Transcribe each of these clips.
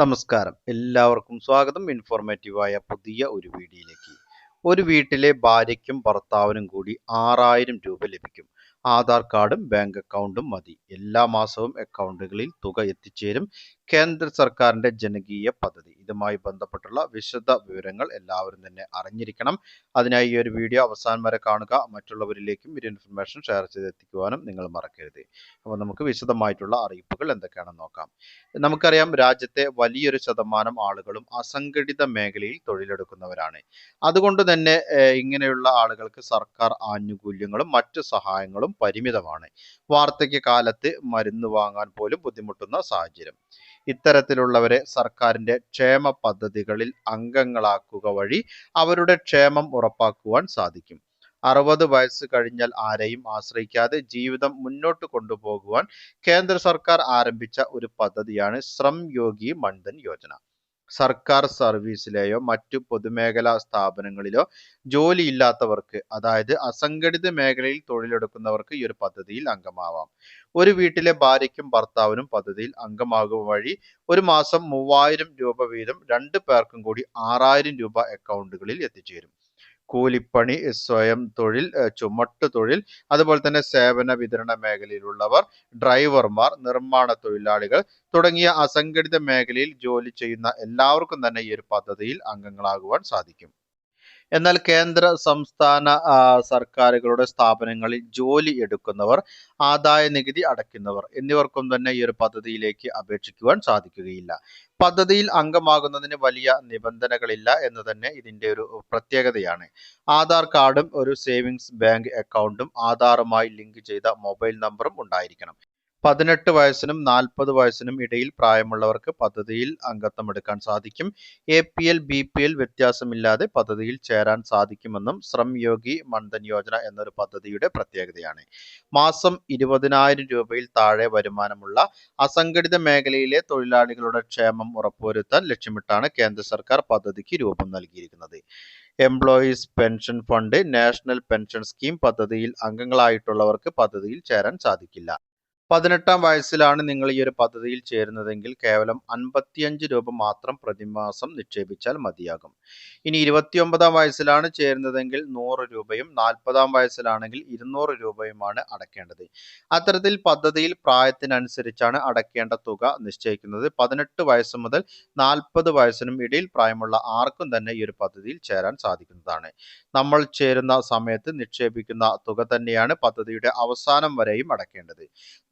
നമസ്കാരം. എല്ലാവർക്കും സ്വാഗതം. ഇൻഫോർമേറ്റീവായ പുതിയ ഒരു വീഡിയോയിലേക്ക്. ഒരു വീട്ടിലെ ഭാര്യയ്ക്കും ഭർത്താവിനും കൂടി ആറായിരം രൂപ ലഭിക്കും. ആധാർ കാർഡും ബാങ്ക് അക്കൗണ്ടും മതി. എല്ലാ മാസവും അക്കൗണ്ടുകളിൽ തുക എത്തിച്ചേരും കേന്ദ്ര സർക്കാരിന്റെ ജനകീയ പദ്ധതി. ഇതുമായി ബന്ധപ്പെട്ടുള്ള വിശദ വിവരങ്ങൾ എല്ലാവരും തന്നെ അറിഞ്ഞിരിക്കണം. അതിനായി ഈ ഒരു വീഡിയോ അവസാനം വരെ കാണുക. മറ്റുള്ളവരിലേക്കും ഒരു ഇൻഫർമേഷൻ ഷെയർ ചെയ്തെത്തിക്കുവാനും നിങ്ങൾ മറക്കരുത്. അപ്പോൾ നമുക്ക് വിശദമായിട്ടുള്ള അറിയിപ്പുകൾ എന്തൊക്കെയാണെന്ന് നോക്കാം. നമുക്കറിയാം രാജ്യത്തെ വലിയൊരു ശതമാനം ആളുകളും അസംഘടിത മേഖലയിൽ തൊഴിലെടുക്കുന്നവരാണ്. അതുകൊണ്ട് തന്നെ ഇങ്ങനെയുള്ള ആളുകൾക്ക് സർക്കാർ ആനുകൂല്യങ്ങളും മറ്റു സഹായങ്ങളും പരിമിതമാണ്. വാർദ്ധക്യ കാലത്ത് മരുന്ന് വാങ്ങാൻ പോലും ബുദ്ധിമുട്ടുന്ന സാഹചര്യം. ഇത്തരത്തിലുള്ളവരെ സർക്കാരിന്റെ ക്ഷേമ പദ്ധതികളിൽ അംഗങ്ങളാക്കുക വഴി അവരുടെ ക്ഷേമം ഉറപ്പാക്കുവാൻ സാധിക്കും. അറുപത് വയസ്സ് കഴിഞ്ഞാൽ ആരെയും ആശ്രയിക്കാതെ ജീവിതം മുന്നോട്ട് കൊണ്ടുപോകുവാൻ കേന്ദ്ര സർക്കാർ ആരംഭിച്ച ഒരു പദ്ധതിയാണ് ശ്രം യോഗി മൺധൻ യോജന. സർക്കാർ സർവീസിലെയോ മറ്റു പൊതുമേഖലാ സ്ഥാപനങ്ങളിലോ ജോലിയില്ലാത്തവർക്ക് അതായത് അസംഘടിത മേഖലയിൽ തൊഴിലെടുക്കുന്നവർക്ക് ഈ ഒരു പദ്ധതിയിൽ അംഗമാവാം. ഒരു വീട്ടിലെ ഭാര്യയ്ക്കും ഭർത്താവിനും പദ്ധതിയിൽ അംഗമാകുക വഴി ഒരു മാസം മൂവായിരം രൂപ വീതം രണ്ട് പേർക്കും കൂടി ആറായിരം രൂപ അക്കൗണ്ടുകളിൽ എത്തിച്ചേരും. കൂലിപ്പണി സ്വയം തൊഴിൽ ചുമട്ട് തൊഴിൽ അതുപോലെ തന്നെ സേവന വിതരണ മേഖലയിലുള്ളവർ ഡ്രൈവർമാർ നിർമ്മാണ തൊഴിലാളികൾ തുടങ്ങിയ അസംഘടിത മേഖലയിൽ ജോലി ചെയ്യുന്ന എല്ലാവർക്കും തന്നെ ഈ ഒരു പദ്ധതിയിൽ അംഗങ്ങളാകുവാൻ സാധിക്കും. എന്നാൽ കേന്ദ്ര സംസ്ഥാന സർക്കാരുകളുടെ സ്ഥാപനങ്ങളിൽ ജോലി എടുക്കുന്നവർ ആദായ നികുതി അടയ്ക്കുന്നവർ എന്നിവർക്കും തന്നെ ഈ ഒരു പദ്ധതിയിലേക്ക് അപേക്ഷിക്കുവാൻ സാധിക്കുകയില്ല. പദ്ധതിയിൽ അംഗമാകുന്നതിന് വലിയ നിബന്ധനകളില്ല എന്ന് തന്നെ ഇതിന്റെ ഒരു പ്രത്യേകതയാണ്. ആധാർ കാർഡും ഒരു സേവിങ്സ് ബാങ്ക് അക്കൗണ്ടും ആധാറുമായി ലിങ്ക് ചെയ്ത മൊബൈൽ നമ്പറും ഉണ്ടായിരിക്കണം. പതിനെട്ട് വയസ്സിനും നാൽപ്പത് വയസ്സിനും ഇടയിൽ പ്രായമുള്ളവർക്ക് പദ്ധതിയിൽ അംഗത്വം എടുക്കാൻ സാധിക്കും. A P L B P L വ്യത്യാസമില്ലാതെ പദ്ധതിയിൽ ചേരാൻ സാധിക്കുമെന്നും ശ്രം യോഗി മൺധൻ യോജന എന്നൊരു പദ്ധതിയുടെ പ്രത്യേകതയാണ്. മാസം ഇരുപതിനായിരം രൂപയിൽ താഴെ വരുമാനമുള്ള അസംഘടിത മേഖലയിലെ തൊഴിലാളികളുടെ ക്ഷേമം ഉറപ്പുവരുത്താൻ ലക്ഷ്യമിട്ടാണ് കേന്ദ്ര സർക്കാർ പദ്ധതിക്ക് രൂപം നൽകിയിരിക്കുന്നത്. Employees pension fund national pension scheme പദ്ധതിയിൽ അംഗങ്ങളായിട്ടുള്ളവർക്ക് പദ്ധതിയിൽ ചേരാൻ സാധിക്കില്ല. പതിനെട്ടാം വയസ്സിലാണ് നിങ്ങൾ ഈ ഒരു പദ്ധതിയിൽ ചേരുന്നതെങ്കിൽ കേവലം അൻപത്തിയഞ്ച് രൂപ മാത്രം പ്രതിമാസം നിക്ഷേപിച്ചാൽ മതിയാകും. ഇനി ഇരുപത്തിയൊമ്പതാം വയസ്സിലാണ് ചേരുന്നതെങ്കിൽ നൂറ് രൂപയും നാൽപ്പതാം വയസ്സിലാണെങ്കിൽ ഇരുന്നൂറ് രൂപയുമാണ് അടക്കേണ്ടത് അത്തരത്തിൽ പദ്ധതിയിൽ പ്രായത്തിനനുസരിച്ചാണ് അടക്കേണ്ട തുക നിശ്ചയിക്കുന്നത്. പതിനെട്ട് വയസ്സ് മുതൽ നാൽപ്പത് വയസ്സിനും ഇടയിൽ പ്രായമുള്ള ആർക്കും തന്നെ ഈ ഒരു പദ്ധതിയിൽ ചേരാൻ സാധിക്കുന്നതാണ്. നമ്മൾ ചേരുന്ന സമയത്ത് നിക്ഷേപിക്കുന്ന തുക തന്നെയാണ് പദ്ധതിയുടെ അവസാനം വരെയും അടയ്ക്കേണ്ടത്.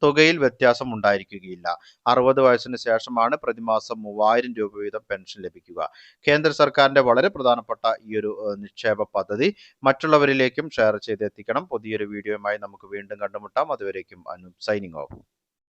തുകയിൽ വ്യത്യാസം ഉണ്ടായിരിക്കുകയില്ല അറുപത് വയസ്സിന് ശേഷമാണ് പ്രതിമാസം മൂവായിരം രൂപ വീതം പെൻഷൻ ലഭിക്കുക. കേന്ദ്ര സർക്കാരിന്റെ വളരെ പ്രധാനപ്പെട്ട ഈ ഒരു നിക്ഷേപ പദ്ധതി മറ്റുള്ളവരിലേക്കും ഷെയർ ചെയ്തെത്തിക്കണം. പുതിയൊരു വീഡിയോയുമായി നമുക്ക് വീണ്ടും കണ്ടുമുട്ടാം. അതുവരേക്കും അനു സൈനിങ് ഓഫ്.